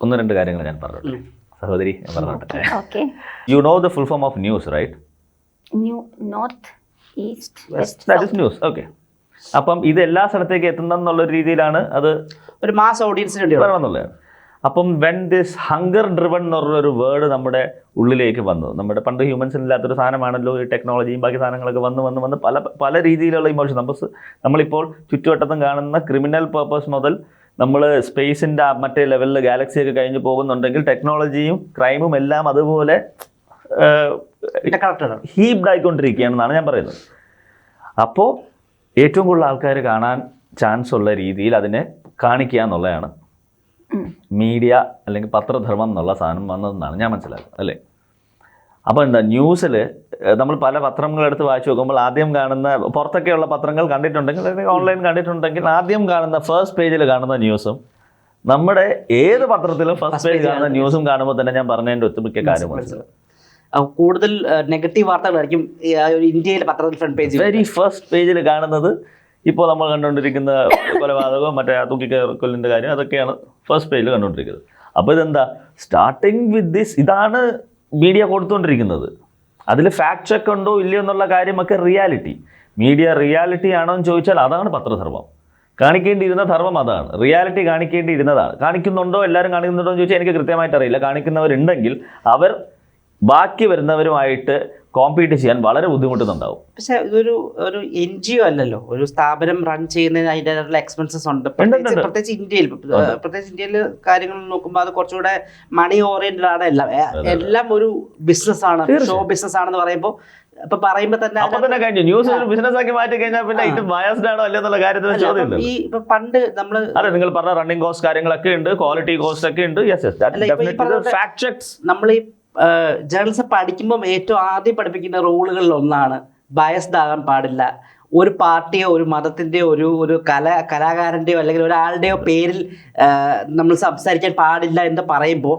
ഒന്ന് രണ്ട് കാര്യങ്ങൾ ഞാൻ പറഞ്ഞോട്ടെ. സഹോദരി ഞാൻ പറഞ്ഞോട്ടെ. Okay you know the full form of news right new north east that west news okay അപ്പം ഇത് എല്ലാ സ്ഥലത്തേക്ക് എത്തുന്നെന്നുള്ള രീതിയിലാണ് അത് ഒരു മാസ് ഓഡിയൻസിന് വേണ്ടി വരണമെന്നുള്ളതാണ് അപ്പം വെൻ ദിസ് ഹങ്കർ ഡ്രിവൺ എന്ന് പറഞ്ഞൊരു വേർഡ് നമ്മുടെ ഉള്ളിലേക്ക് വന്നു. നമ്മുടെ പണ്ട് ഹ്യൂമൻസിന് ഇല്ലാത്തൊരു സാധനമാണല്ലോ ഈ ടെക്നോളജിയും ബാക്കി സാധനങ്ങളൊക്കെ വന്ന് വന്ന് വന്ന് പല പല രീതിയിലുള്ള ഇമോഷൻ നമ്മൾ നമ്മളിപ്പോൾ ചുറ്റുവട്ടത്തും കാണുന്ന ക്രിമിനൽ പേർപ്പസ് മുതൽ നമ്മൾ സ്പേസിന്റെ മറ്റേ ലെവലിൽ ഗാലക്സിയൊക്കെ കഴിഞ്ഞ് പോകുന്നുണ്ടെങ്കിൽ ടെക്നോളജിയും ക്രൈമും എല്ലാം അതുപോലെ ഹീപ്ഡ് ആയിക്കൊണ്ടിരിക്കുകയാണെന്നാണ് ഞാൻ പറയുന്നത്. അപ്പോൾ ഏറ്റവും കൂടുതൽ ആൾക്കാർ കാണാൻ ചാൻസ് ഉള്ള രീതിയിൽ അതിനെ കാണിക്കുക എന്നുള്ളതാണ്. മീഡിയ അല്ലെങ്കിൽ പത്രധർമ്മം എന്നുള്ള സാധനം വന്നതെന്നാണ് ഞാൻ മനസ്സിലാക്കുന്നത് അല്ലേ? അപ്പോൾ എന്താ ന്യൂസിൽ നമ്മൾ പല പത്രങ്ങൾ എടുത്ത് വായിച്ചു നോക്കുമ്പോൾ ആദ്യം കാണുന്ന പുറത്തൊക്കെയുള്ള പത്രങ്ങൾ കണ്ടിട്ടുണ്ടെങ്കിൽ അല്ലെങ്കിൽ ഓൺലൈൻ കണ്ടിട്ടുണ്ടെങ്കിൽ ആദ്യം കാണുന്ന ഫസ്റ്റ് പേജിൽ കാണുന്ന ന്യൂസും നമ്മുടെ ഏത് പത്രത്തിലും ഫസ്റ്റ് പേജ് കാണുന്ന ന്യൂസും കാണുമ്പോൾ തന്നെ ഞാൻ പറഞ്ഞതിന്റെ ഒത്തുമിക്ക കാര്യം മനസ്സിലാവും കൂടുതൽ നെഗറ്റീവ് വാർത്തകളായിരിക്കും ഇന്ത്യയിലെ പത്രത്തിൽ ഫ്രണ്ട് പേജ് വെരി ഫസ്റ്റ് പേജിൽ കാണുന്നത് ഇപ്പോൾ നമ്മൾ കണ്ടുകൊണ്ടിരിക്കുന്ന കൊലപാതകവും മറ്റേ തൂക്കിക്കൊല്ലിന്റെ കാര്യം അതൊക്കെയാണ് ഫസ്റ്റ് പേജിൽ കണ്ടുകൊണ്ടിരിക്കുന്നത്. അപ്പോൾ ഇതെന്താ? സ്റ്റാർട്ടിങ് വിത്ത് ദിസ് ഇതാണ് മീഡിയ കൊടുത്തുകൊണ്ടിരിക്കുന്നത്. അതിൽ ഫാക്ട് ചെക്ക് ഉണ്ടോ ഇല്ലയോ എന്നുള്ള കാര്യമൊക്കെ റിയാലിറ്റി മീഡിയ റിയാലിറ്റി ആണോ എന്ന് ചോദിച്ചാൽ അതാണ് പത്രധർമ്മം. കാണിക്കേണ്ടിയിരുന്ന ധർമ്മം അതാണ്. റിയാലിറ്റി കാണിക്കേണ്ടിയിരുന്നതാണ്. കാണിക്കുന്നുണ്ടോ? എല്ലാവരും കാണിക്കുന്നുണ്ടോ എന്ന് ചോദിച്ചാൽ എനിക്ക് കൃത്യമായിട്ട് അറിയില്ല കാണിക്കുന്നവരുണ്ടെങ്കിൽ അവർ ബാക്കി വരുന്നവരുമായിട്ട് കോമ്പീറ്റ് ചെയ്യാൻ വളരെ ബുദ്ധിമുട്ടുന്നുണ്ടാവും. പക്ഷെ ഇതൊരു ഒരു എൻ ജി ഒ അല്ലല്ലോ. ഒരു സ്ഥാപനം റൺ ചെയ്യുന്നതിന് അതിന്റെതായിട്ടുള്ള എക്സ്പെൻസസ് ഉണ്ട്. പ്രത്യേകിച്ച് ഇന്ത്യയിൽ. പ്രത്യേകിച്ച് ഇന്ത്യയിൽ കാര്യങ്ങൾ നോക്കുമ്പോൾ അത് കുറച്ചുകൂടെ മണി ഓറിയന്റഡ് ആണ് എല്ലാം എല്ലാം ഒരു ബിസിനസ് ആണ്. ഷോ ബിസിനസ് ആണെന്ന് പറയുമ്പോൾ ഇപ്പൊ പറയുമ്പോ തന്നെ അപ്പൊ തന്നെ കഴിഞ്ഞു. ന്യൂസ് ഒരു ബിസിനസ് ആക്കി മാറ്റി കഴിഞ്ഞാൽ പിന്നെ ഇത് ബയസ്ഡ് ആണോ കാര്യത്തിൽ ഈ ഇപ്പൊ പണ്ട് നമ്മൾ അതെ നിങ്ങൾ പറഞ്ഞ റണ്ണിംഗ് കോസ്റ്റ് കാര്യങ്ങളൊക്കെ ഉണ്ട്. ക്വാളിറ്റി കോസ്റ്റ് ഒക്കെ ഉണ്ട്. യെസ് യെസ് നമ്മൾ ഈ ജേർണലിസം പഠിക്കുമ്പം ഏറ്റവും ആദ്യം പഠിപ്പിക്കുന്ന റൂളുകളിൽ ഒന്നാണ് ബയസ്ഡ് ആകാൻ പാടില്ല. ഒരു പാർട്ടിയോ ഒരു മതത്തിന്റെയോ ഒരു ഒരു കല കലാകാരന്റെയോ അല്ലെങ്കിൽ ഒരാളുടെയോ പേരിൽ നമ്മൾ സംസാരിക്കാൻ പാടില്ല എന്ന് പറയുമ്പോൾ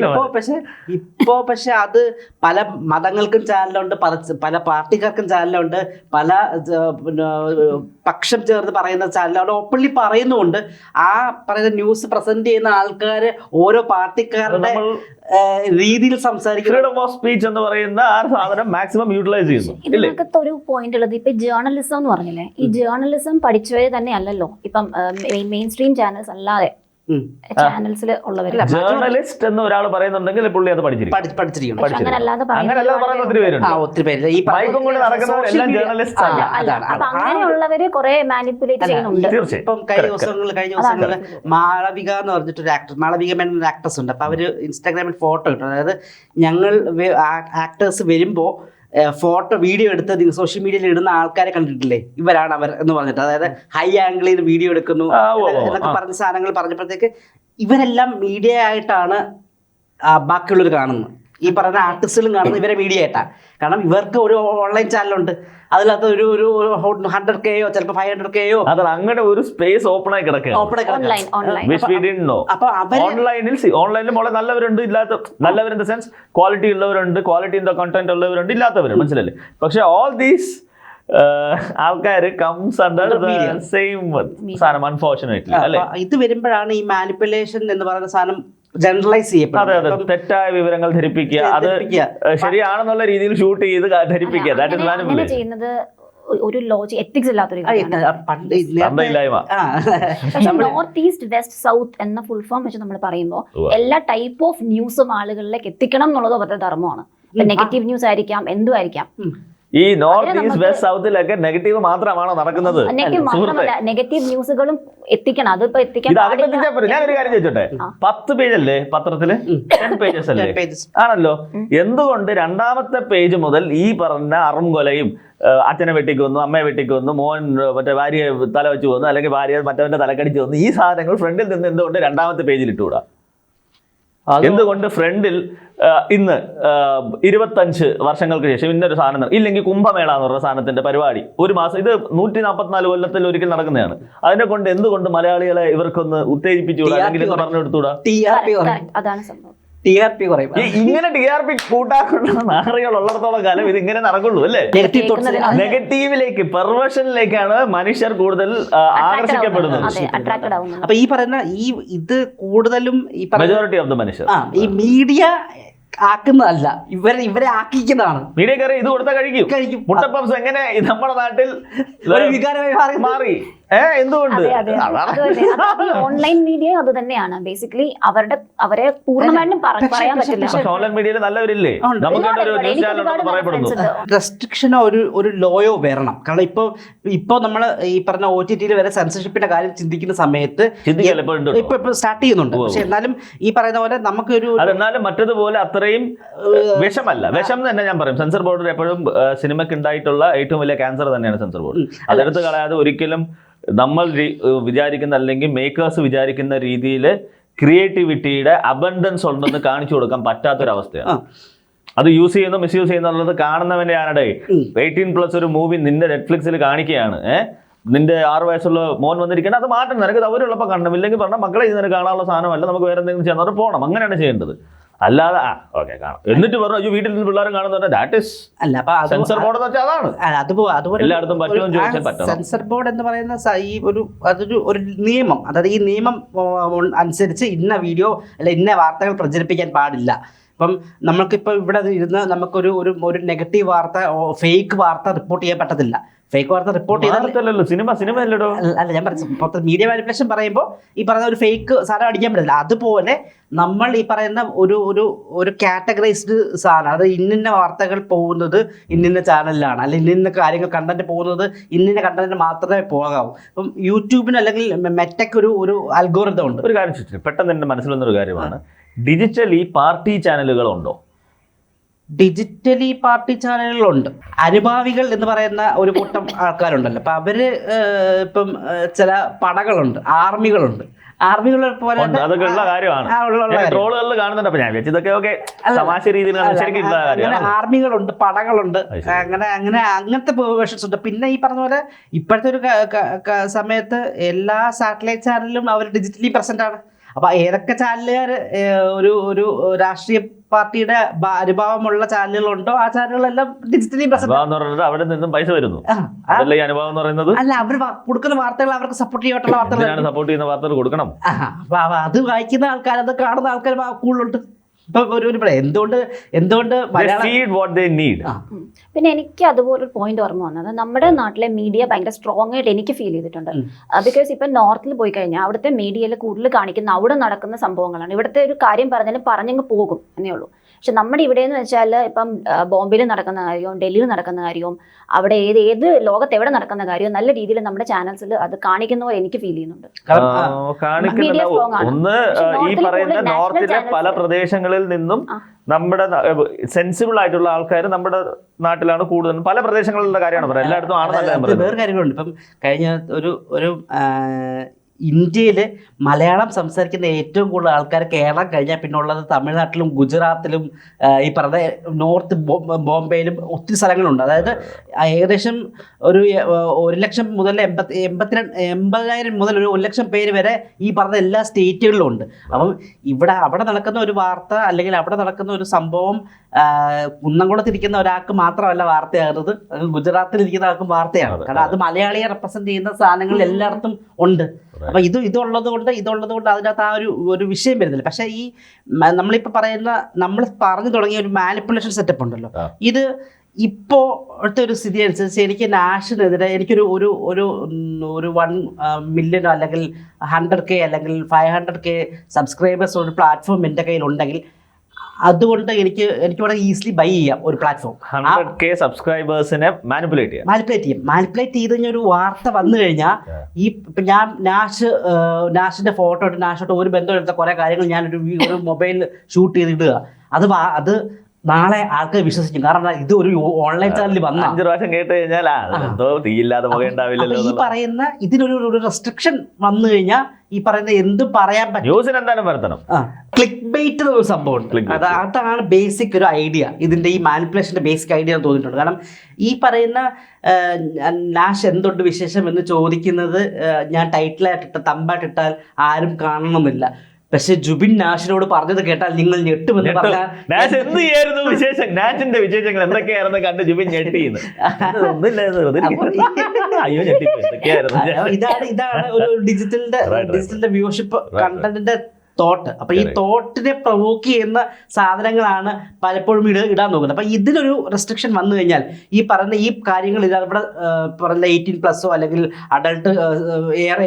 ഇപ്പോ പക്ഷെ ഇപ്പോ പക്ഷെ അത് പല മതങ്ങൾക്കും ചാനലുണ്ട് പല പല പാർട്ടിക്കാർക്കും ചാനലുണ്ട് പല പക്ഷം ചേർന്ന് പറയുന്ന ചാനലുണ്ട്. ഓപ്പൺലി പറയുന്നുണ്ട് ആ പറയുന്ന ന്യൂസ് പ്രസന്റ് ചെയ്യുന്ന ആൾക്കാര് ഓരോ പാർട്ടിക്കാരുടെ രീതിയിൽ സംസാരിക്കുന്ന ഫ്രീഡം ഓഫ് സ്പീച്ച് എന്ന് പറയുന്ന ആ സാധനം മാക്സിമം യൂട്ടിലൈസ് ചെയ്യുന്നു. ഇതിനകത്ത് ഒരു പോയിന്റ് ഉള്ളത്. ഇപ്പൊ ജേർണലിസം എന്ന് പറഞ്ഞില്ലേ? ഈ ജേർണലിസം പഠിച്ചവരെ തന്നെ അല്ലല്ലോ. ഇപ്പം മെയിൻ സ്ട്രീം ചാനൽസ് അല്ലാതെ. ചാനൽസിൽ ഉള്ളവര് ജേർണലിസ്റ്റ് എന്ന് ഒരാൾ പറയുന്നുണ്ടെങ്കിൽ പുള്ളി അത് പഠിച്ചിരിക്കും. പഠി- പഠിച്ചിരിക്കണം. പക്ഷെ അങ്ങനെ അല്ലാതെ അങ്ങനെയല്ല പറയുന്ന ഒത്തിരി പേരുണ്ട്. ആ ഒത്തിരി പേര് ഈ മൈക്കും കൊണ്ട് നടക്കുന്നവരെല്ലാം അല്ല. അതാണ്. അപ്പൊ അങ്ങനെയുള്ളവര് കുറെ മാനിപ്പുലേറ്റ് ചെയ്യുന്നുണ്ട്. തീർച്ചയായും. ഇപ്പം കഴിഞ്ഞ ദിവസങ്ങൾ കഴിഞ്ഞ ദിവസങ്ങളിൽ മാളവിക എന്ന് പറഞ്ഞിട്ട് ഒരു ആക്ടർ മാളവിക മേനൻ ഒരു ആക്ട്രസ് ഉണ്ട്. അപ്പൊ അവർ ഇൻസ്റ്റാഗ്രാമിൽ ഫോട്ടോ ഇട്ടു. അതായത് ഞങ്ങൾ ആക്ടേഴ്സ് വരുമ്പോ ഫോട്ടോ വീഡിയോ എടുത്ത് സോഷ്യൽ മീഡിയയിൽ ഇടുന്ന ആൾക്കാരെ കണ്ടിട്ടില്ലേ? ഇവരാണ് അവർ എന്ന് പറഞ്ഞിട്ട്. അതായത് ഹൈ ആംഗിളിൽ വീഡിയോ എടുക്കുന്നു. എന്നൊക്കെ പറഞ്ഞ സാധനങ്ങൾ പറഞ്ഞപ്പോഴത്തേക്ക് ഇവരെല്ലാം മീഡിയ ആയിട്ടാണ് ബാക്കിയുള്ളവർ കാണുന്നത്. ഈ പറയുന്ന ആർട്ടിസ്റ്റുകളും കാണുന്നത് ഇവരെ മീഡിയ ആയിട്ടാണ് കാരണം ഇവർക്ക് ഒരു ഓൺലൈൻ ചാനലുണ്ട് അതിനകത്ത് ഒരു ഒരു ഹൺഡ്രഡ് കെയോ ചിലപ്പോൾ ഫൈവ് ഹൺഡ്രഡ് കെയോ അതെ അങ്ങനെ ഒരു സ്പേസ് ഓപ്പൺ ആയി കിടക്കുന്നുണ്ടോ അപ്പൊ ഓൺലൈനിൽ ഓൺലൈനിൽ വളരെ നല്ലവരുണ്ട് ഇല്ലാത്ത നല്ലവർ ഇൻ ദ സെൻസ് ക്വാളിറ്റി ഉള്ളവരുണ്ട് ക്വാളിറ്റി ഇൻ ദ കണ്ടന്റ് ഉള്ളവരുണ്ട് ഇല്ലാത്തവരുണ്ട്. മനസ്സിലല്ലേ? പക്ഷെ ഓൾ ദീസ് ആൾക്കാർ കംസ് അണ്ടർ. സെയിം സാധനം അൺഫോർച്ചുനേറ്റ്ലി അല്ലേ? ഇത് വരുമ്പോഴാണ് ഈ മാനിപ്പുലേഷൻ എന്ന് പറയുന്ന സാധനം ജനറലൈസ് അതെ അതെ. തെറ്റായ വിവരങ്ങൾ ധരിപ്പിക്കുക. അത്. ശരിയാണെന്നുള്ള രീതിയിൽ ഷൂട്ട് ചെയ്ത് ധരിപ്പിക്കുക. ദാറ്റ് ഇസ് അങ്ങനെ ചെയ്യുന്നത് ഒരു ലോജിക് എത്തിക്സ് ഇല്ലാത്തൊരു നോർത്ത് ഈസ്റ്റ് വെസ്റ്റ് സൗത്ത് എന്ന ഫുൾ ഫോം വെച്ച് നമ്മൾ പറയുമ്പോൾ എല്ലാ ടൈപ്പ് ഓഫ് ന്യൂസും ആളുകളിലേക്ക് എത്തിക്കണം എന്നുള്ളത് അവരുടെ ധർമ്മമാണ്. നെഗറ്റീവ് ന്യൂസ് ആയിരിക്കാം എന്തും ആയിരിക്കാം. ഉം. ഈ നോർത്ത് ഈസ്റ്റ് വെസ്റ്റ് സൗത്തിലൊക്കെ നെഗറ്റീവ് മാത്രമാണോ നടക്കുന്നത്. നെഗറ്റീവ് മാത്രമല്ല നെഗറ്റീവ് ന്യൂസുകളും എത്തിക്കണം. അതിപ്പോ എത്തിക്കാൻ പാടില്ല. ഞാൻ ഒരു കാര്യം ചോദിച്ചോട്ടെ. പത്ത് പേജ് അല്ലേ പത്രത്തിൽ ടെൻ പേജസ്. അല്ലേ ആണല്ലോ എന്തുകൊണ്ട് രണ്ടാമത്തെ പേജ് മുതൽ ഈ പറഞ്ഞ അറുംകൊലയും അച്ഛനെ വെട്ടിക്കൊന്നു അമ്മയെ വെട്ടിക്കൊന്നു മോൻ മറ്റേ ഭാര്യയെ തല വെച്ച് കൊന്നു അല്ലെങ്കിൽ ഭാര്യ മറ്റവന്റെ തലക്കടിച്ച് കൊന്നു ഈ സാധനങ്ങൾ ഫ്രണ്ടിൽ നിന്ന് എന്തുകൊണ്ട് രണ്ടാമത്തെ പേജിൽ ഇട്ടുകൂടാ? എന്തുകൊണ്ട് ഫ്രണ്ടിൽ ഇന്ന് ഇരുപത്തഞ്ച് വർഷങ്ങൾക്ക് ശേഷം ഇന്നൊരു സാധനം ഇല്ലെങ്കിൽ കുംഭമേള എന്ന് പറഞ്ഞ സാധനത്തിന്റെ പരിപാടി. ഒരു മാസം ഇത് നൂറ്റി നാൽപ്പത്തിനാല് കൊല്ലത്തിൽ ഒരിക്കൽ നടക്കുന്നതാണ്. അതിനെ കൊണ്ട് എന്തുകൊണ്ട് മലയാളികളെ ഇവർക്കൊന്ന് ഉത്തേജിപ്പിച്ചുകൂടാ? അല്ലെങ്കിൽ എന്ന് പറഞ്ഞു കൊടുത്തുകൂടാ. അതാണ് സംഭവം. ടി ആർ പി കുറയും ഇങ്ങനെ ടി ആർ പി നാറികൾ ഉള്ളിടത്തോളം കാലം ഇത് ഇങ്ങനെ നടക്കുള്ളൂ അല്ലേ? നെഗറ്റീവ് തോട്ട്സ് നെഗറ്റീവിലേക്ക് പെർവേഷനിലേക്കാണ് മനുഷ്യർ കൂടുതൽ ആകർഷിക്കപ്പെടുന്നത്. അപ്പൊ ഈ പറയുന്ന ഈ ഇത് കൂടുതലും മെജോറിറ്റി ഓഫ് ദ മനുഷ്യർ. ഈ മീഡിയ ആക്കുന്നതല്ല. ഇവരെ ഇവരെ ആക്കിക്കുന്നതാണ്. മീഡിയ കറി ഇത് കൊടുത്താൽ കഴിക്കും. കഴിക്കും. മുട്ടപ്പംസ് എങ്ങനെ നമ്മുടെ നാട്ടിൽ ഒരു വികാരമായി മാറി? എന്തുകൊണ്ട്? അതെ അതെ. ഓൺലൈൻ മീഡിയ അത് തന്നെയാണ്. ബേസിക്കലി അവരുടെ അവരെ പൂർണമായിട്ടും പറയാൻ പറ്റില്ല. ഓൺലൈൻ മീഡിയയിൽ നല്ലവരില്ലേ? റെസ്ട്രിക്ഷനോ ഒരു ഒരു ലോയോ വരണം. കാരണം ഇപ്പോൾ ഇപ്പോൾ നമ്മൾ ഈ പറഞ്ഞ ഒ ടി ടിയിൽ വരെ സെൻസർഷിപ്പിന്റെ കാര്യം ചിന്തിക്കുന്ന സമയത്ത് ഇപ്പൊ ഇപ്പൊ സ്റ്റാർട്ട് ചെയ്യുന്നുണ്ട്. പക്ഷെ എന്നാലും ഈ പറയുന്ന പോലെ നമുക്കൊരു അതെന്നാലും മറ്റതുപോലെ അത്രയും വിഷമല്ല. വിഷം തന്നെ ഞാൻ പറയും. സെൻസർ ബോർഡ് എപ്പോഴും സിനിമക്ക് സിനിമയ്ക്ക് ഉണ്ടായിട്ടുള്ള ഏറ്റവും വലിയ ക്യാൻസർ തന്നെയാണ് സെൻസർ ബോർഡ് അതെടുത്ത് കളയാതെ ഒരിക്കലും നമ്മൾ വിചാരിക്കുന്ന അല്ലെങ്കിൽ മേക്കേഴ്സ് വിചാരിക്കുന്ന രീതിയിൽ ക്രിയേറ്റിവിറ്റിയുടെ അബണ്ടൻസ് ഉണ്ടെന്ന് കാണിച്ചു കൊടുക്കാൻ പറ്റാത്തൊരവസ്ഥയാണ്. അത് യൂസ് ചെയ്യുന്നു മിസ്യൂസ് ചെയ്യുന്നുള്ളത് കാണുന്നവന്റെ ആരുടെ ഉം. എയ്റ്റീൻ പ്ലസ് ഒരു മൂവി നിന്റെ നെറ്റ്ഫ്ലിക്സിൽ കാണിക്കുകയാണ്. ഏഹ് നിന്റെ ആറ് വയസ്സുള്ള മോൻ വന്നിരിക്കണം അത് മാറ്റണം. നിനക്ക് അവരുള്ളപ്പോൾ കാണണം. ഇല്ലെങ്കിൽ പറഞ്ഞാൽ മക്കളെ ഇത് നിനക്ക് കാണാനുള്ള സാധനമല്ല നമുക്ക് വേറെ എന്തെങ്കിലും ചെയ്യാൻ പോകണം അങ്ങനെയാണ് ചെയ്യേണ്ടത്. അല്ലാതെ ആ ഓക്കെ കാണാം. എന്നിട്ട് പറഞ്ഞു അയ്യോ വീട്ടിൽ നിന്ന് പിള്ളേരും കാണുന്നുണ്ട് ദാറ്റ് ഇസ് അല്ല അപ്പൊ സെൻസർ ബോർഡ് എന്ന് വെച്ചാൽ അതാണ്. അതുപോലെ അതുപോ- അതുപോലെ എല്ലായിടത്തും പറ്റുമോ എന്ന് ചോദിച്ചാൽ പറ്റണം. സെൻസർ ബോർഡ് എന്ന് പറയുന്ന ഈ ഒരു അതൊരു ഒരു നിയമം അതായത് ഈ നിയമം അനുസരിച്ച് ഇന്ന വീഡിയോ അല്ല ഇന്ന വാർത്തകൾ പ്രചരിപ്പിക്കാൻ പാടില്ല. ഇപ്പം നമ്മൾക്കിപ്പോൾ ഇവിടെ ഇരുന്ന് നമുക്കൊരു ഒരു ഒരു നെഗറ്റീവ് വാർത്ത ഫേക്ക് വാർത്ത റിപ്പോർട്ട് ചെയ്യാൻ പറ്റത്തില്ല. ഫേക്ക് വാർത്ത റിപ്പോർട്ട് ചെയ്താൽ സിനിമ സിനിമ അല്ലടോ. അല്ല ഞാൻ പറഞ്ഞു മീഡിയ മാനിപ്പുലേഷൻ പറയുമ്പോൾ ഈ പറയുന്ന ഒരു ഫേക്ക് സാധനം അടിക്കാൻ പറ്റില്ല അതുപോലെ നമ്മൾ ഈ പറയുന്ന ഒരു ഒരു ഒരു കാറ്റഗറൈസ്ഡ് സാധനം അത് ഇന്നിന്ന വാർത്തകൾ പോകുന്നത് ഇന്നിന്ന ചാനലിലാണ് അല്ലെങ്കിൽ ഇന്നിന്ന കാര്യങ്ങൾ കണ്ടന്റ് പോകുന്നത് ഇന്നിന്ന കണ്ടന്റ് മാത്രമേ പോകാവൂ. അപ്പം യൂട്യൂബിന് അല്ലെങ്കിൽ മെറ്റയ്ക്ക് ഒരു ഒരു അൽഗോറിതം ഉണ്ട്. ഒരു കാര്യം പെട്ടെന്ന് എന്റെ മനസ്സിൽ വന്നൊരു കാര്യമാണ്. ഡിജിറ്റലി പാർട്ടി ചാനലുകളുണ്ടോ ഡിജിറ്റലി പാർട്ടി ചാനലുകളുണ്ട് അനുഭാവികൾ എന്ന് പറയുന്ന ഒരു കൂട്ടം ആൾക്കാരുണ്ടല്ലോ. അപ്പൊ അവർ ഇപ്പം ചില പടകളുണ്ട് ആർമികളുണ്ട്. ആർമികൾ പോലെ അതൊക്കെ ഉള്ള കാര്യമാണ്. ട്രോളുകളിൽ കാണുന്നുണ്ട്. അപ്പൊ ഞാൻ ഇതൊക്കെ തമാശ രീതിയിൽ ആർമികളുണ്ട് പടകളുണ്ട്. അങ്ങനെ അങ്ങനെ അങ്ങനത്തെ വേർഷൻസ് ഉണ്ട്. പിന്നെ ഈ പറഞ്ഞ പോലെ ഇപ്പോഴത്തെ ഒരു സമയത്ത് എല്ലാ സാറ്റലൈറ്റ് ചാനലിലും അവർ ഡിജിറ്റലി പ്രസന്റ് ആണ്. അപ്പൊ ഏതൊക്കെ ചാനലുകാർ ഒരു ഒരു രാഷ്ട്രീയ പാർട്ടിയുടെ അനുഭാവമുള്ള ചാനലുകളുണ്ടോ? ആ ചാനലുകളെല്ലാം ഡിജിറ്റലി അവിടെ നിന്നും പൈസ വരുന്നു. അതല്ല ഈ അനുഭവം എന്ന് പറയുന്നത്? അല്ല അവർ കൊടുക്കുന്ന വാർത്തകൾ അവർക്ക് സപ്പോർട്ട് ചെയ്യാനുള്ള വാർത്തകൾ സപ്പോർട്ട് ചെയ്യുന്ന വാർത്തകൾ കൊടുക്കണം? അപ്പൊ അത് വായിക്കുന്ന ആൾക്കാർ അത് കാണുന്ന ആൾക്കാർ കൂടുതലുണ്ട് എന്തുകൊണ്ട് എന്തുകൊണ്ട് പിന്നെ എനിക്ക് അതുപോലെ ഒരു പോയിന്റ് ഓർമ്മ വന്നത്. നമ്മുടെ നാട്ടിലെ മീഡിയ ഭയങ്കര സ്ട്രോങ് ആയിട്ട് എനിക്ക് ഫീൽ ചെയ്തിട്ടുണ്ട്. ബിക്കോസ് ഇപ്പം നോർത്തിൽ പോയി കഴിഞ്ഞാൽ അവിടുത്തെ മീഡിയയിൽ കൂടുതൽ കാണിക്കുന്ന അവിടെ നടക്കുന്ന സംഭവങ്ങളാണ്. ഇവിടുത്തെ ഒരു കാര്യം പറഞ്ഞാലും പറഞ്ഞങ്ങ് പോകും എന്നേ ഉള്ളൂ. പക്ഷെ നമ്മുടെ ഇവിടെ എന്ന് വെച്ചാൽ ഇപ്പം ബോംബെയിൽ നടക്കുന്ന കാര്യവും ഡൽഹിയിൽ നടക്കുന്ന കാര്യവും അവിടെ ഏത് ഏത് ലോകത്ത് എവിടെ നടക്കുന്ന കാര്യവും നല്ല രീതിയിൽ നമ്മുടെ ചാനൽസിൽ അത് കാണിക്കുന്ന പോലെ എനിക്ക് ഫീൽ ചെയ്യുന്നുണ്ട്. ഒന്ന് ഈ പറയുന്ന നോർത്തിലെ പല പ്രദേശങ്ങളിൽ നിന്നും നമ്മുടെ സെൻസിബിൾ ആയിട്ടുള്ള ആൾക്കാർ നമ്മുടെ നാട്ടിലാണ് കൂടുതൽ പല പ്രദേശങ്ങളിലുള്ള കാര്യമാണ് പറയുന്നത്. എല്ലായിടത്തും ആണെന്നല്ല വേറെ കാര്യങ്ങളുണ്ട്. ഇപ്പം കഴിഞ്ഞ ഒരു ഒരു ഇന്ത്യയിൽ മലയാളം സംസാരിക്കുന്ന ഏറ്റവും കൂടുതൽ ആൾക്കാർ കേരളം കഴിഞ്ഞാൽ പിന്നെ ഉള്ളത് തമിഴ്നാട്ടിലും ഗുജറാത്തിലും ഈ പറഞ്ഞ നോർത്ത് ബോംബെയിലും ഒത്തിരി സ്ഥലങ്ങളുണ്ട്. അതായത് ഏകദേശം ഒരു ഒരു ലക്ഷം മുതൽ എൺപത്തി എൺപത്തിരണ്ട് എൺപതിനായിരം മുതൽ ഒരു ഒരു ലക്ഷം പേര് വരെ ഈ പറഞ്ഞ എല്ലാ സ്റ്റേറ്റുകളിലും ഉണ്ട്. അപ്പം ഇവിടെ അവിടെ നടക്കുന്ന ഒരു വാർത്ത അല്ലെങ്കിൽ അവിടെ നടക്കുന്ന ഒരു സംഭവം കുന്നംകുളത്തിരിക്കുന്ന ഒരാൾക്ക് മാത്രമല്ല വാർത്തയാകുന്നത്. ഗുജറാത്തിൽ ഗുജറാത്തിലിരിക്കുന്ന ആൾക്കും വാർത്തയാണ്. കാരണം അത്. മലയാളിയെ റെപ്രസെന്റ് ചെയ്യുന്ന സാധനങ്ങൾ എല്ലായിടത്തും ഉണ്ട്. അപ്പൊ ഇത് ഇതുള്ളത് കൊണ്ട് ഇതുള്ളത് കൊണ്ട് അതിനകത്ത് ആ ഒരു ഒരു വിഷയം വരുന്നില്ല. പക്ഷേ ഈ നമ്മളിപ്പോ പറയുന്ന നമ്മൾ പറഞ്ഞു തുടങ്ങിയ ഒരു മാനിപ്പുലേഷൻ സെറ്റപ്പ് ഉണ്ടല്ലോ. ഇത് ഇപ്പോഴത്തെ ഒരു സ്ഥിതി അനുസരിച്ച് എനിക്ക് നാഷിനെതിരെ എനിക്കൊരു ഒരു ഒരു ഒരു വൺ മില്യനോ അല്ലെങ്കിൽ ഹൺഡ്രഡ് കെ അല്ലെങ്കിൽ ഫൈവ് ഹൺഡ്രഡ് കെ സബ്സ്ക്രൈബേഴ്സ് ഒരു പ്ലാറ്റ്ഫോം എന്റെ കയ്യിൽ ഉണ്ടെങ്കിൽ അതുകൊണ്ട് എനിക്ക് എനിക്ക് വളരെ ഈസിലി ബൈ ചെയ്യാം ഒരു പ്ലാറ്റ്ഫോം ഹൺഡ്രഡ് കെ സബ്സ്ക്രൈബേഴ്സിനെ മാനിപ്പുലേറ്റ് ചെയ്യാം. മാനിപ്പുലേറ്റ് ചെയ്യും. മാനിപ്പുലേറ്റ് ചെയ്ത് കഴിഞ്ഞാൽ ഒരു വാർത്ത വന്നു കഴിഞ്ഞാൽ ഈ ഇപ്പം ഞാൻ നാഷ് നാഷിന്റെ ഫോട്ടോ ഇട്ട് നാഷോട്ട് ഒരു ബന്ധം എടുത്ത കുറേ കാര്യങ്ങൾ ഞാനൊരു ഒരു മൊബൈലിൽ ഷൂട്ട് ചെയ്ത് ഇടുക അത് അത് നാളെ ആൾക്ക് വിശ്വസിക്കും കാരണം ഇത് ഒരു ഓൺലൈൻ ചാനലിൽ വന്ന. അഞ്ചു പ്രാവശ്യം കേട്ട് കഴിഞ്ഞാൽ എന്തോ തീയില്ലാതെ ഈ പറയുന്ന ഇതിനൊരു ഒരു റെസ്ട്രിക്ഷൻ വന്നു കഴിഞ്ഞാൽ ഈ പറയുന്ന എന്തും പറയാൻ പറ്റും ന്യൂസിന് എന്തായാലും വരുത്തണം. ക്ലിക്ക് ബൈറ്റ് എന്നൊരു സംഭവം. അത് അതാണ് ബേസിക് ഒരു ഐഡിയ ഇതിന്റെ ഈ മാനിപ്പുലേഷന്റെ ബേസിക് ഐഡിയ എന്ന് തോന്നിയിട്ടുണ്ട്. കാരണം ഈ പറയുന്ന നാഷ് എന്തുണ്ട് വിശേഷം എന്ന് ചോദിക്കുന്നത് ഞാൻ ടൈറ്റിലായിട്ടിട്ട് തമ്പായിട്ടിട്ടാൽ ആരും കാണണമെന്നില്ല. പക്ഷെ ജുബിൻ നാഷിനോട് പറഞ്ഞത് കേട്ടാൽ നിങ്ങൾ ഞെട്ടുമെന്ന് പറഞ്ഞാൽ നാച്ച് എന്ത് ചെയ്യായിരുന്നു വിശേഷം? നാച്ചിന്റെ വിശേഷങ്ങൾ എന്തൊക്കെയായിരുന്നു കണ്ട് ജുബിൻ അയ്യോ ഞെട്ടിപ്പോയി. ഇതാണ് ഇതാണ് ഒരു ഡിജിറ്റലിന്റെ. ഡിജിറ്റലിന്റെ വ്യൂഷിപ്പ് കണ്ടന്റിന്റെ തോട്ട്. അപ്പൊ ഈ. തോട്ടിനെ പ്രൊവോക്ക് ചെയ്യുന്ന സാധനങ്ങളാണ് പലപ്പോഴും ഇട ഇടാൻ നോക്കുന്നത്. അപ്പൊ ഇതിനൊരു റെസ്ട്രിക്ഷൻ വന്നു കഴിഞ്ഞാൽ ഈ പറഞ്ഞ ഈ കാര്യങ്ങൾ ഇത് ഇവിടെ പറഞ്ഞ എയ്റ്റീൻ പ്ലസോ അല്ലെങ്കിൽ അഡൾട്ട് ഏറെ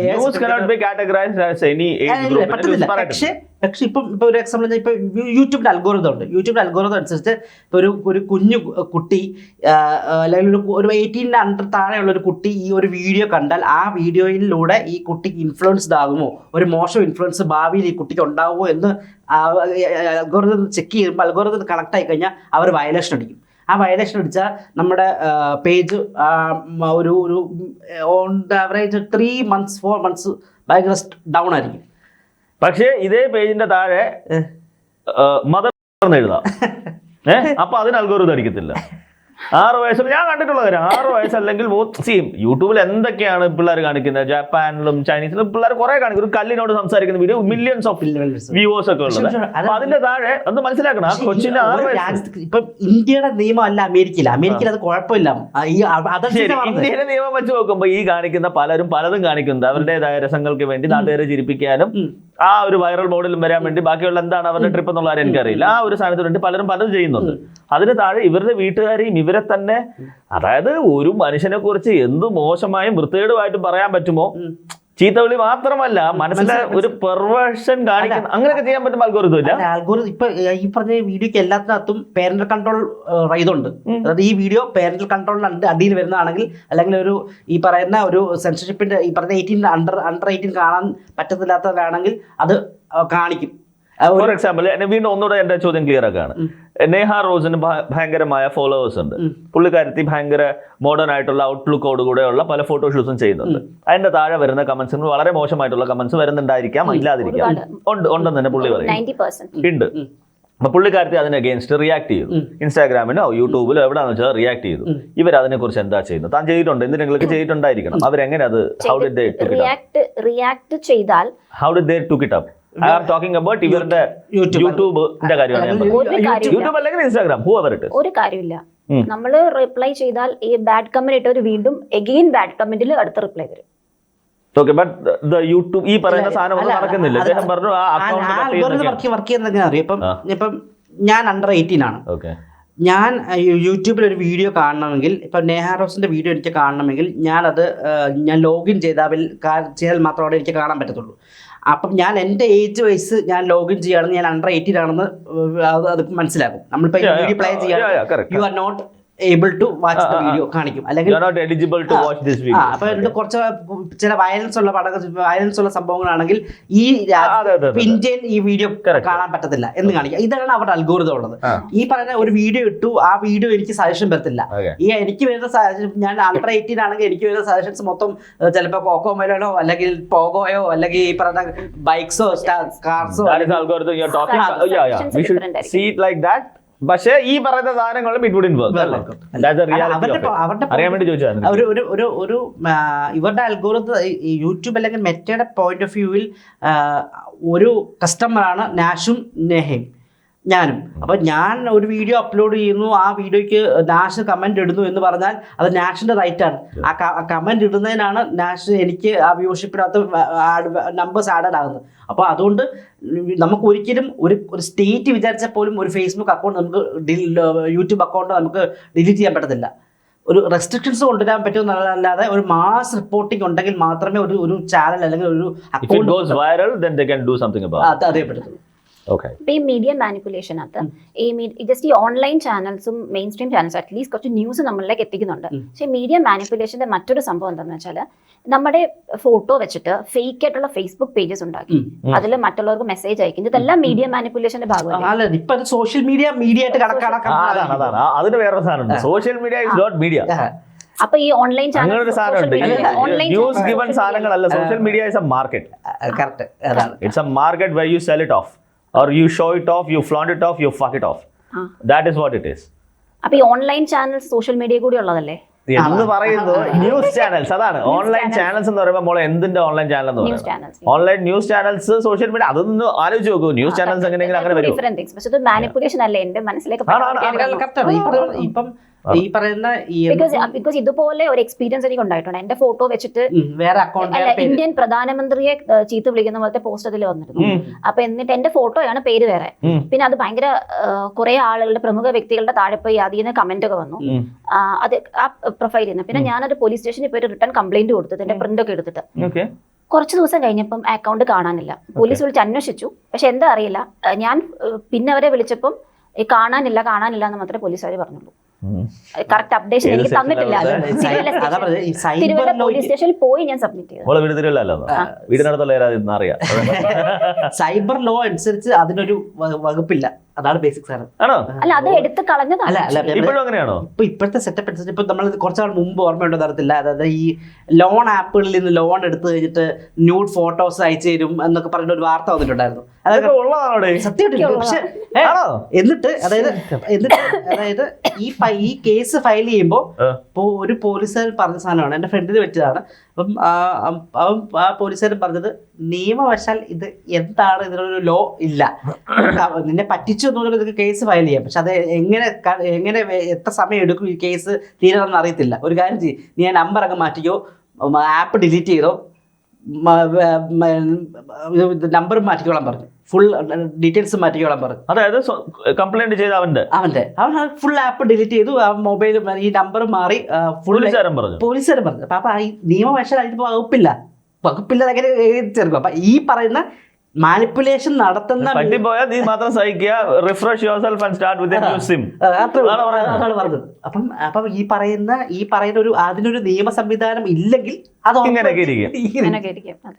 പറ്റുന്നില്ല പക്ഷേ പക്ഷെ ഇപ്പം ഇപ്പോൾ ഒരു എക്സാമ്പിൾ ഇപ്പോൾ യൂട്യൂബിന്റെ അൽഗോറിതം ഉണ്ട്. യൂട്യൂബിന്റെ അൽഗോറിതം അനുസരിച്ച് ഇപ്പോൾ ഒരു ഒരു കുഞ്ഞു കുട്ടി അല്ലെങ്കിൽ ഒരു ഒരു എയ്റ്റീന്റെ അണ്ടർ താഴെയുള്ള ഒരു കുട്ടി ഈ ഒരു വീഡിയോ കണ്ടാൽ ആ വീഡിയോയിലൂടെ ഈ കുട്ടിക്ക് ഇൻഫ്ലുവൻസ്ഡ് ആകുമോ ഒരു മോശം ഇൻഫ്ലുവൻസ് ഭാവിയിൽ ഈ കുട്ടിക്ക് ഉണ്ടാകുമോ എന്ന് അൽഗോറിതം ചെക്ക് ചെയ്യുമ്പോൾ അൽഗോറിതം കണക്ട് ആയി കഴിഞ്ഞാൽ അവർ വയലേഷൻ അടിക്കും. ആ വയലേഷൻ അടിച്ചാൽ നമ്മുടെ പേജ് ഒരു ഒരു on the average three months four months ഭയങ്കര ഡൗൺ ആയിരിക്കും. പക്ഷേ ഇതേ പേജിന്റെ താഴെ മദർ എഴുതാം. ഏഹ് അപ്പൊ അതിന് അൽഗോറിതം അടിക്കത്തില്ല. ആറ് വയസ്സ് ഞാൻ കണ്ടിട്ടുള്ള കാര്യം ആറ് വയസ്സല്ലെങ്കിൽ സീം യൂട്യൂബിൽ എന്തൊക്കെയാണ് പിള്ളേർ കാണിക്കുന്നത്? ജപ്പാനിലും ചൈനീസിലും പിള്ളേർ കുറെ കാണിക്കും. ഒരു കല്ലിനോട് സംസാരിക്കുന്ന വീഡിയോ മില്യൺസ് ഓഫ് വ്യൂവേഴ്സ് ഒക്കെ ഉള്ളത്. അപ്പൊ അതിന്റെ താഴെ അത് മനസ്സിലാക്കണം. ആ കൊച്ചിന്റെ ആറ് വയസ്സ്. ഇപ്പൊ ഇന്ത്യയുടെ നിയമം അല്ല അമേരിക്കയിൽ അമേരിക്കയിൽ അത് കുഴപ്പമില്ല ഇന്ത്യയിലെ നിയമം വെച്ച് നോക്കുമ്പോൾ ഈ കാണിക്കുന്ന പലരും പലതും കാണിക്കുന്നത് അവരുടേതായ രസങ്ങൾക്ക് വേണ്ടി നാട്ടുകാരെ ചിരിപ്പിക്കാനും. ആ ഒരു വൈറൽ മോഡലും വരാൻ വേണ്ടി ബാക്കിയുള്ള എന്താണ് അവരുടെ ട്രിപ്പ് എന്നുള്ള കാര്യം എനിക്കറിയില്ല ആ ഒരു സാധനത്തിന് വേണ്ടി പലരും പലതും ചെയ്യുന്നുണ്ട് അതിന് താഴെ ഇവരുടെ വീട്ടുകാരെയും ഇവരെ തന്നെ അതായത് ഒരു മനുഷ്യനെ കുറിച്ച് എന്ത് മോശമായും വൃത്തികേടുമായിട്ടും പറയാൻ പറ്റുമോ. ചീത്തവിളി മാത്രമല്ല മനസ്സിലെ ഒരു പെർവേഷൻ കാണിക്കുന്ന അങ്ങനെയൊക്കെ ചെയ്യാൻ പറ്റും അൽഗോറിതം ഇല്ല? അൽഗോറിതം ഇപ്പൊ ഈ പറഞ്ഞ വീഡിയോക്ക് എല്ലാത്തിനകത്തും പേരന്റൽ കൺട്രോൾ ഇതുണ്ട് അതായത് ഈ വീഡിയോ പേരന്റൽ കൺട്രോളിന്റെ അടിയിൽ വരുന്നതാണെങ്കിൽ അല്ലെങ്കിൽ ഒരു ഈ പറയുന്ന ഒരു സെൻസർഷിപ്പിന്റെ ഈ പറഞ്ഞ എയ്റ്റീൻ അണ്ടർ അണ്ടർ എയ്റ്റീൻ കാണാൻ പറ്റത്തില്ലാത്തവരാണെങ്കിൽ അത് കാണിക്കും. ഫോർ എക്സാമ്പിൾ വീണ്ടും ഒന്നുകൂടെ എന്റെ ചോദ്യം ക്ലിയർ ആക്കാണ് നേഹ റോസിന് ഭയങ്കരമായ ഫോളോവേഴ്സ് ഉണ്ട്. പുള്ളിക്കാരത്തി ഭയങ്കര മോഡേൺ ആയിട്ടുള്ള ഔട്ട്ലുക്കോട് കൂടെയുള്ള പല ഫോട്ടോഷൂട്ട്സും ചെയ്യുന്നുണ്ട്. അതിന്റെ താഴെ വരുന്ന കമന്റ്സിന് വളരെ മോശമായിട്ടുള്ള കമന്റ്സ് വരുന്നുണ്ടായിരിക്കാം ഇല്ലാതിരിക്കാം. ഉണ്ട്. ഉണ്ടെന്ന് തന്നെ പുള്ളി പറയും. ഉണ്ട്. അപ്പൊ പുള്ളിക്കാരത്തി അതിന് അഗേൻസ്റ്റ് റിയാക്ട് ചെയ്തു. ഇൻസ്റ്റാഗ്രാമിലോ യൂട്യൂബിലോ എവിടെയാണെന്ന് വെച്ചാൽ റിയാക്ട് ചെയ്തു. ഇവർ അതിനെ കുറിച്ച് എന്താ ചെയ്യുന്നത്? താൻ ചെയ്തിട്ടുണ്ട്. എന്തിനെങ്കിലും ചെയ്തിട്ടുണ്ടായിരിക്കണം. അവരെങ്ങനെ അത് how did they took it react react ചെയ്താൽ how did they took it up I am talking about ഇവരുടെ. യൂട്യൂബിന്റെ കാര്യമാണ് യൂട്യൂബ് അല്ലെങ്കിൽ ഇൻസ്റ്റാഗ്രാം ഹൂ അവർ ഇറ്റ് ഒരു കാര്യമില്ല. നമ്മൾ റിപ്ലൈ ചെയ്താൽ ഈ ബാഡ് കമന്റ് ഇട്ടവർ വീണ്ടും എഗെയിൻ ബാഡ് കമന്റിൽ അടുത്ത റിപ്ലൈ തരും ഓക്കെ ബട്ട് ദ യൂട്യൂബ് ഈ പറയുന്ന സാധനം ഒന്നും നടക്കുന്നില്ല. അദ്ദേഹം പറഞ്ഞു ആ അക്കൗണ്ട് അൽഗോറിതം വർക്ക് വർക്ക് ചെയ്യുന്നത് എങ്ങനെയാ അറിയാം. ഇപ്പം ഇപ്പം ഞാൻ അണ്ടർ എയ്റ്റീൻ ആണ്. ഓക്കെ ഞാൻ യൂട്യൂബിൽ ഒരു വീഡിയോ കാണണമെങ്കിൽ ഇപ്പം നേഹ റോസിന്റെ വീഡിയോ എനിക്ക് കാണണമെങ്കിൽ ഞാനത് അത് ഞാൻ ലോഗിൻ ചെയ്താൽ ചെയ്താൽ മാത്രമേ എനിക്ക് കാണാൻ പറ്റത്തുള്ളൂ. അപ്പം ഞാൻ എന്റെ ഏജ് വൈസ് ഞാൻ ലോഗിൻ ചെയ്യുകയാണെങ്കിൽ ഞാൻ അണ്ടർ എയ്റ്റീൻ ആണെന്ന് അത് മനസ്സിലാക്കും നമ്മളിപ്പോൾ പ്ലേ ചെയ്യാൻ you are not able to watch the video കാണിക്കും. അല്ലെങ്കിൽ you are not eligible to watch this video അപ്പൊ എന്നിട്ട് കുറച്ച് ചില വയലൻസ് ഉള്ള പടങ്ങൾ വയലൻസ് ഉള്ള സംഭവങ്ങളാണെങ്കിൽ ഈ. ഇന്ത്യയിൽ ഈ വീഡിയോ. കാണാൻ പറ്റത്തില്ല എന്ന് കാണിക്കുക. ഇതാണ് അവരുടെ അൽഗോറിതം ഉള്ളത്. ഈ പറയുന്ന ഒരു വീഡിയോ ഇട്ടു ആ വീഡിയോ എനിക്ക് സജഷൻ വരത്തില്ല. ഈ എനിക്ക് വരുന്ന സജഷൻ ഞാൻ അണ്ടർ എയ്റ്റീൻ ആണെങ്കിൽ എനിക്ക് വരുന്ന സജഷൻസ് മൊത്തം ചിലപ്പോൾ കോക്കോ കോക്കോമേലോ അല്ലെങ്കിൽ പോഗോയോ അല്ലെങ്കിൽ ഈ പറയുന്ന ബൈക്സോ കാർസോ algorithm you're പക്ഷേ ഈ പറയുന്ന സാധനങ്ങളും ഇറ്റ് വുഡിൻ വർക്ക് അറിയാൻ വേണ്ടി ചോദിച്ചതാണ് ഒരു ഒരു ഒരു ഒരു ഇവരുടെ അൽഗോറത്ത് യൂട്യൂബ് അല്ലെങ്കിൽ മെറ്റയുടെ പോയിന്റ് ഓഫ് വ്യൂവിൽ ഒരു കസ്റ്റമറാണ് നാഷും നെഹയും. ഞാനും. അപ്പൊ ഞാൻ ഒരു വീഡിയോ അപ്ലോഡ് ചെയ്യുന്നു ആ വീഡിയോയ്ക്ക് നാഷ് കമന്റ് ഇടുന്നു എന്ന് പറഞ്ഞാൽ അത് നാഷിന്റെ റൈറ്റ് ആണ്. ആ കമന്റ് ഇടുന്നതിനാണ് നാഷ് എനിക്ക് ആ വ്യൂഷിപ്പിനകത്ത് നമ്പേഴ്സ് ആഡഡ് ആകുന്നത്. അപ്പോൾ അതുകൊണ്ട് നമുക്ക് ഒരിക്കലും ഒരു ഒരു സ്റ്റേറ്റ് വിചാരിച്ചാൽ പോലും ഒരു ഫേസ്ബുക്ക് അക്കൗണ്ട് നമുക്ക് യൂട്യൂബ് അക്കൗണ്ട് നമുക്ക് ഡിലീറ്റ് ചെയ്യാൻ പറ്റത്തില്ല. ഒരു റെസ്ട്രിക്ഷൻസ് കൊണ്ടുവരാൻ പറ്റുമെന്നല്ലാതെ ഒരു മാസ് റിപ്പോർട്ടിംഗ് ഉണ്ടെങ്കിൽ മാത്രമേ ഒരു ഒരു ചാനൽ അല്ലെങ്കിൽ ഒരു അക്കൗണ്ട്. അതേ പറ്റത്തുള്ളൂ Okay. ഇപ്പൊ ഈ മീഡിയ മാനിപ്പുലേഷനകത്ത് ഈ ജസ്റ്റ് ഈ ഓൺലൈൻ ചാനൽസും മെയിൻ സ്ട്രീം ചാനൽസും അറ്റ്ലീസ്റ്റ് കുറച്ച് ന്യൂസ് നമ്മളിലേക്ക് എത്തിക്കുന്നുണ്ട്. പക്ഷേ മീഡിയ മാനിപ്പുലേഷന്റെ മറ്റൊരു സംഭവം എന്താണെന്ന് വെച്ചാൽ നമ്മുടെ ഫോട്ടോ വെച്ചിട്ട് ഫേക്ക് ആയിട്ടുള്ള ഫേസ്ബുക്ക് പേജസ് ഉണ്ടാക്കി. അതിൽ മറ്റുള്ളവർക്ക് മെസ്സേജ് അയക്കുന്നത് ഇതെല്ലാം മീഡിയ മാനിപ്പുലേഷന്റെ ഭാഗമാണ് സോഷ്യൽ മീഡിയ മീഡിയ ആയിട്ട് ആ, അതാണ് അതാണ്. ആ, അതിന് വേറെ സാധനമുണ്ട്. Social media is not media അപ്പൊ ഈ ഓൺലൈൻ അങ്ങനെ ഒരു സാധനമുണ്ട്. News given സാധനങ്ങളല്ല. Social media is a market correct അതാണ്. It's a market why you sell it off or you show it off, you flaunt it off, you fuck it off. That is what it is. അപ്പൊ ഈ online channels social media കൂടി ഉള്ളതല്ലേ? എന്ന് പറയുന്നു പറയുന്നത് news channels അതാണ്. Online channels. Channels എന്ന് പറയുമ്പോൾ മോളെ എന്തിന്റെ ഓൺലൈൻ ചാനൽ എന്ന് പറയുന്നത്? Online news channels social media അതൊന്ന് ആലോചിച്ച് നോക്കൂ. ന്യൂസ് ചാനൽസ് എങ്ങനെയെങ്കിലും അങ്ങനെ വരും ഡിഫറെന്റ് തിങ്സ് പക്ഷെ ഇത് മാനിപ്പുലേഷൻ അല്ലേ? എന്റെ മനസ്സിലേക്ക് ആണ്, ആണ്, ആണ്. correct ആണ്. ഈ പറയുന്ന- ഇപ്പം ഈ പറയുന്ന ബിക്കോസ് ബിക്കോസ് ഇതുപോലെ ഒരു എക്സ്പീരിയൻസ് എനിക്ക് ഉണ്ടായിട്ടുണ്ട്. എന്റെ ഫോട്ടോ വെച്ചിട്ട് വേറെ അക്കൗണ്ട് അല്ല ഇന്ത്യൻ പ്രധാനമന്ത്രിയെ ഏഹ്, ചീത്ത വിളിക്കുന്ന പോലത്തെ പോസ്റ്റ് അതിൽ വന്നിരുന്നു. അപ്പൊ എന്നിട്ട് എന്റെ ഫോട്ടോയാണ് പേര് വേറെ. പിന്നെ അത് ഭയങ്കര കുറെ ആളുകളുടെ പ്രമുഖ വ്യക്തികളുടെ താഴെ പോയി അതിൽ നിന്ന് കമന്റ് ഒക്കെ വന്നു. അത് ആ പ്രൊഫൈലിൽ നിന്ന് പിന്നെ ഞാനൊരു പോലീസ് സ്റ്റേഷനിൽ പോയി റിട്ടേൺ കംപ്ലൈന്റ് കൊടുത്തത് എന്റെ പ്രിന്റ് ഒക്കെ എടുത്തിട്ട്. ഓക്കെ. കുറച്ച് ദിവസം കഴിഞ്ഞപ്പം അക്കൗണ്ട് കാണാനില്ല. പോലീസ് വിളിച്ച് അന്വേഷിച്ചു. പക്ഷെ എന്താ അറിയില്ല. ഞാൻ പിന്നെ അവരെ വിളിച്ചപ്പം കാണാനില്ല കാണാനില്ല എന്ന് മാത്രമേ പോലീസുകാർ പറഞ്ഞുള്ളൂ. കറക്റ്റ് അപ്ഡേഷൻ എനിക്ക് തന്നിട്ടില്ല? തിരുവല്ല പോലീസ് സ്റ്റേഷനിൽ പോയി ഞാൻ സബ്മിറ്റ് ചെയ്തു. സൈബർ ലോ അനുസരിച്ച് അതിനൊരു വകുപ്പില്ല. അതാണ് ബേസിക് സാധനം. ആണോ? അല്ല അത് എടുത്ത് കളഞ്ഞതാണ്. ഇപ്പോഴും അങ്ങനെയാണോ? ഇപ്പൊ ഇപ്പോഴത്തെ സെറ്റപ്പ് അനുസരിച്ച് ഇപ്പൊ നമ്മൾ കുറച്ചാൾ മുമ്പ് ഓർമ്മയുണ്ടോ തരത്തില്ല അതായത് ഈ ലോൺ ആപ്പുകളിൽ നിന്ന് ലോൺ എടുത്തു കഴിഞ്ഞിട്ട് ന്യൂഡ് ഫോട്ടോസ് അയച്ചു തരും എന്നൊക്കെ പറഞ്ഞ ഒരു വാർത്ത വന്നിട്ടുണ്ടായിരുന്നു. പക്ഷെ എന്നിട്ട് അതായത് എന്നിട്ട് അതായത് ഈ ഈ കേസ് ഫയൽ ചെയ്യുമ്പോൾ ഇപ്പോ ഇപ്പോൾ ഒരു പോലീസുകാരൻ പറഞ്ഞ സാധനമാണ്. എന്റെ ഫ്രണ്ടിന് പറ്റിയതാണ്. അപ്പം അവൻ ആ പോലീസുകാരൻ പറഞ്ഞത് നിയമവശാൽ ഇത് എന്താണ്? ഇതിനൊരു ലോ ഇല്ല. നിന്നെ പറ്റിച്ചു എന്ന് പറഞ്ഞാൽ ഇതൊക്കെ കേസ് ഫയൽ ചെയ്യാം. പക്ഷെ അത് എങ്ങനെ എങ്ങനെ എത്ര സമയം എടുക്കും ഈ കേസ് തീരണമെന്ന് അറിയത്തില്ല. ഒരു കാര്യം ചെയ്യും. നീ ആ നമ്പർ അങ്ങ് മാറ്റിക്കോ. ആപ്പ് ഡിലീറ്റ് ചെയ്തോ. നമ്പർ മാറ്റിക്കോളാൻ പറഞ്ഞു. ഫുൾ ഡീറ്റെയിൽസ് മാറ്റിക്കോളാൻ പറഞ്ഞു. അതായത് കംപ്ലൈന്റ് ചെയ്ത അവന്റെ. അവന്റെ. അവൻ ഫുൾ ആപ്പ് ഡിലീറ്റ് ചെയ്തു ആ മൊബൈൽ ഈ നമ്പർ മാറി ഫുൾ പറഞ്ഞു. പോലീസുകാരൻ പറഞ്ഞു. അപ്പൊ ഈ നിയമവശാൽ അതിന് വകുപ്പില്ല. വകുപ്പില്ല അങ്ങനെ ചേർക്കും അപ്പൊ ഈ പറയുന്ന മാനിപ്പുലേഷൻ നടത്തുന്ന പറ്റിപ്പോയാൽ നീ മാത്രം സഹിക്കുക. Refresh yourself and start with new SIM. അതാണ് പറഞ്ഞത്. അപ്പം അപ്പം ഈ പറയുന്ന ഈ പറയുന്ന ഒരു അതിനൊരു നിയമ സംവിധാനം ഇല്ലെങ്കിൽ അത് ഇങ്ങനെയൊക്കെ ഇരിക്കും.